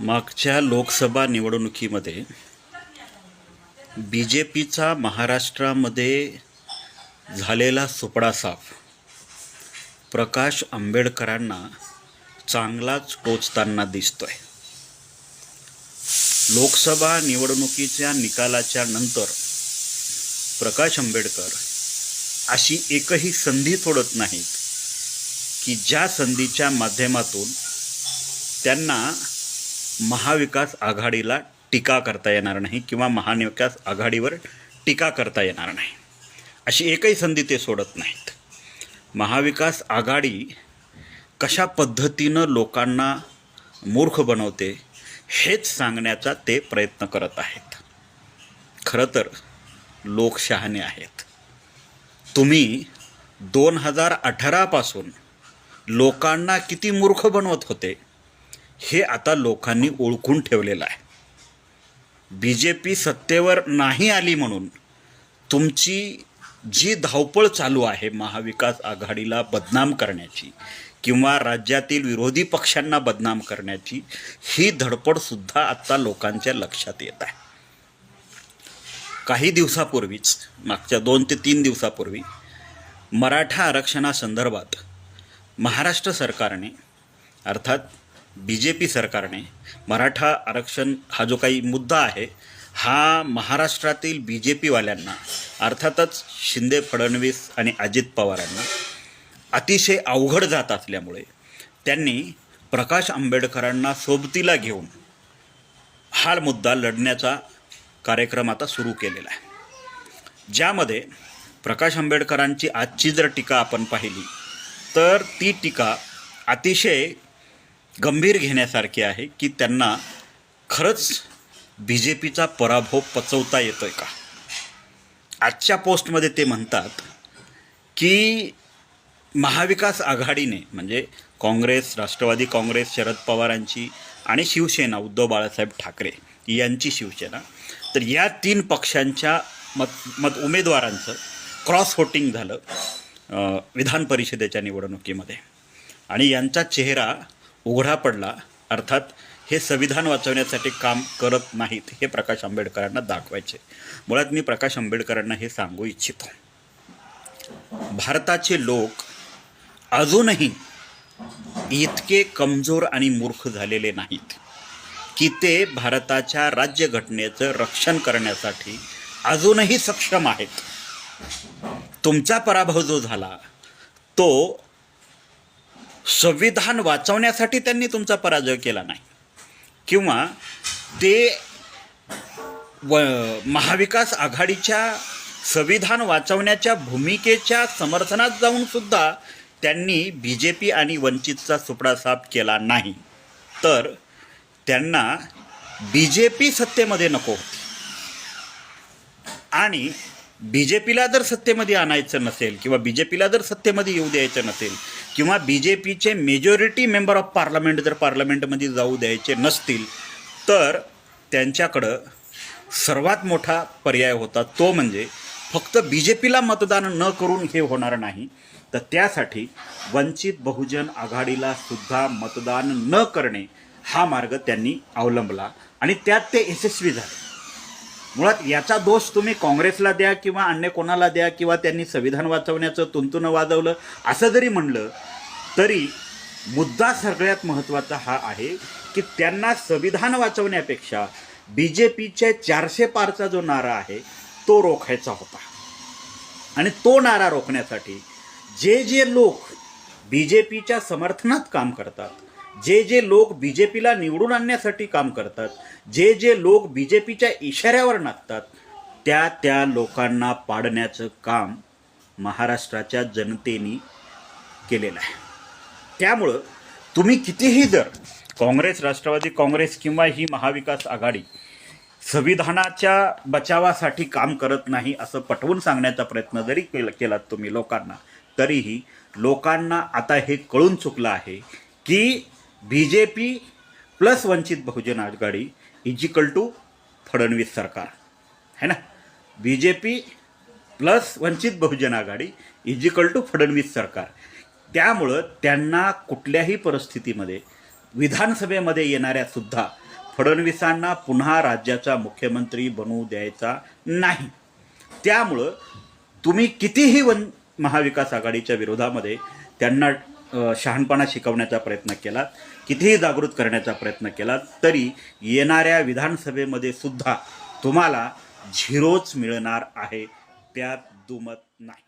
मागच्या लोकसभा निवडणुकीमध्ये B J पीचा महाराष्ट्रामध्ये झालेला सुपडा साफ प्रकाश आंबेडकरांना चांगलाच टोचताना दिसतोय. लोकसभा निवडणुकीच्या निकालाच्या नंतर प्रकाश आंबेडकर अशी एकही संधी सोडत नाहीत की ज्या संधीच्या माध्यमातून त्यांना महाविकास आघाडीला टीका करता येणार नाही किंवा महाविकास आघाडीवर टीका करता येणार नाही. अशी एकही संधी ते सोडत नाहीत. महाविकास आघाडी कशा पद्धतीनं लोकांना मूर्ख बनवते हेच सांगण्याचा ते प्रयत्न करत आहेत. खरं तर लोक शहाणे आहेत. तुम्ही दोन हजार अठरापासून लोकांना किती मूर्ख बनवत होते? हे आता लोकांनी ओळखून ठेवलेलं आहे. बी जे पी सत्तेवर नाही आली म्हणून तुमची जी धावपळ चालू आहे महाविकास आघाडीला बदनाम करण्याची किंवा राज्यातील विरोधी पक्षांना बदनाम करण्याची ही धडपडसुद्धा आत्ता लोकांच्या लक्षात येत आहे. काही दिवसापूर्वीच मागच्या दोन ते तीन दिवसापूर्वी मराठा आरक्षणासंदर्भात महाराष्ट्र सरकारने अर्थात बी जे पी सरकारने मराठा आरक्षण हा जो काही मुद्दा आहे हा महाराष्ट्रातील बी जे पीवाल्यांना अर्थातच शिंदे फडणवीस आणि अजित पवारांना अतिशय अवघड जात असल्यामुळे त्यांनी प्रकाश आंबेडकरांना सोबतीला घेऊन हा मुद्दा लढण्याचा कार्यक्रम आता सुरू केलेला आहे. ज्यामध्ये प्रकाश आंबेडकरांची आजची जर टीका आपण पाहिली तर ती टीका अतिशय गंभीर घेण्यासारखी आहे की त्यांना खरंच बी जे पीचा पराभव पचवता येतो आहे का? आजच्या पोस्टमध्ये ते म्हणतात की महाविकास आघाडीने म्हणजे काँग्रेस राष्ट्रवादी काँग्रेस शरद पवारांची आणि शिवसेना उद्धव बाळासाहेब ठाकरे यांची शिवसेना तर या तीन पक्षांच्या मत मत उमेदवारांचं क्रॉस होटिंग झालं विधान परिषदेच्या निवडणुकीमध्ये. आणि यांचा चेहरा उघडा पडला. अर्थात हे संविधान वाचवण्यासाठी काम करत नाहीत हे प्रकाश आंबेडकरांना दाखवायचे. मुळात मी प्रकाश आंबेडकरांना हे सांगू इच्छितो. भारताचे लोक अजूनही इतके कमजोर आणि मूर्ख झालेले नाहीत की ते भारताच्या राज्यघटनेचं रक्षण करण्यासाठी अजूनही सक्षम आहेत. तुमचा पराभव जो झाला तो संविधान वाचवण्यासाठी त्यांनी तुमचा पराजय केला नाही. किंवा ते व महाविकास आघाडीच्या संविधान वाचवण्याच्या भूमिकेच्या समर्थनात जाऊन सुद्धा त्यांनी बी जे पी आणि वंचितचा सुपडा साफ केला नाही. तर त्यांना बी जे पी सत्तेमध्ये नको होती. आणि बी जे पीला जर सत्तेमध्ये आणायचं नसेल किंवा बी जे पीला जर सत्तेमध्ये येऊ द्यायचं नसेल किंवा बी जे पीचे मेजॉरिटी मेंबर ऑफ पार्लमेंट जर पार्लमेंटमध्ये जाऊ द्यायचे नसतील तर त्यांच्याकडं सर्वात मोठा पर्याय होता तो म्हणजे फक्त बी जे पीला मतदान न करून हे होणार नाही. तर त्यासाठी वंचित बहुजन आघाडीला सुद्धा मतदान न करणे हा मार्ग त्यांनी अवलंबला आणि त्यात ते यशस्वी झाले. मुळात याचा दोष तुम्ही काँग्रेसला द्या किंवा अन्य कोणाला द्या किंवा त्यांनी संविधान वाचवण्याचं तुंतुनं वाजवलं असं जरी म्हणलं तरी मुद्दा सगळ्यात महत्त्वाचा हा आहे की त्यांना संविधान वाचवण्यापेक्षा बी जे पीच्या चारशे पारचा जो नारा आहे तो रोखायचा होता. आणि तो नारा रोखण्यासाठी जे जे लोक बी जे पीच्या समर्थनात काम करतात जे जे लोक बी जे पीला निवडून आणण्यासाठी काम करतात जे जे लोक बी जे पीच्या इशाऱ्यावर नाचतात त्या त्या लोकांना पाडण्याचं काम महाराष्ट्राच्या जनतेने केलेलं आहे. त्यामुळं तुम्ही कितीही जर काँग्रेस राष्ट्रवादी काँग्रेस किंवा ही महाविकास आघाडी संविधानाच्या बचावासाठी काम करत नाही असं पटवून सांगण्याचा प्रयत्न जरी केला केलात तुम्ही लोकांना तरीही लोकांना आता हे कळून चुकलं आहे की B J P plus Vanchit Bahujan Aghadi equal to Fadnavis सरकार है ना B J P plus Vanchit Bahujan Aghadi equal to Fadnavis सरकार त्यामुळं त्यांना कुठल्याही परिस्थितीमध्ये विधानसभेमध्ये येणाऱ्या सुद्धा फडणवीसांना पुन्हा राज्याचा मुख्यमंत्री बनवू द्यायचा नाही. त्यामुळं तुम्ही कितीही वन महाविकास आघाडीच्या विरोधामध्ये त्यांना शहाणपणा शिकवण्याचा प्रयत्न केला कितीही जागृत करण्याचा प्रयत्न केला तरी येणाऱ्या विधानसभेमध्ये सुद्धा तुम्हाला झिरोच मिळणार आहे त्यात दुमत नाही.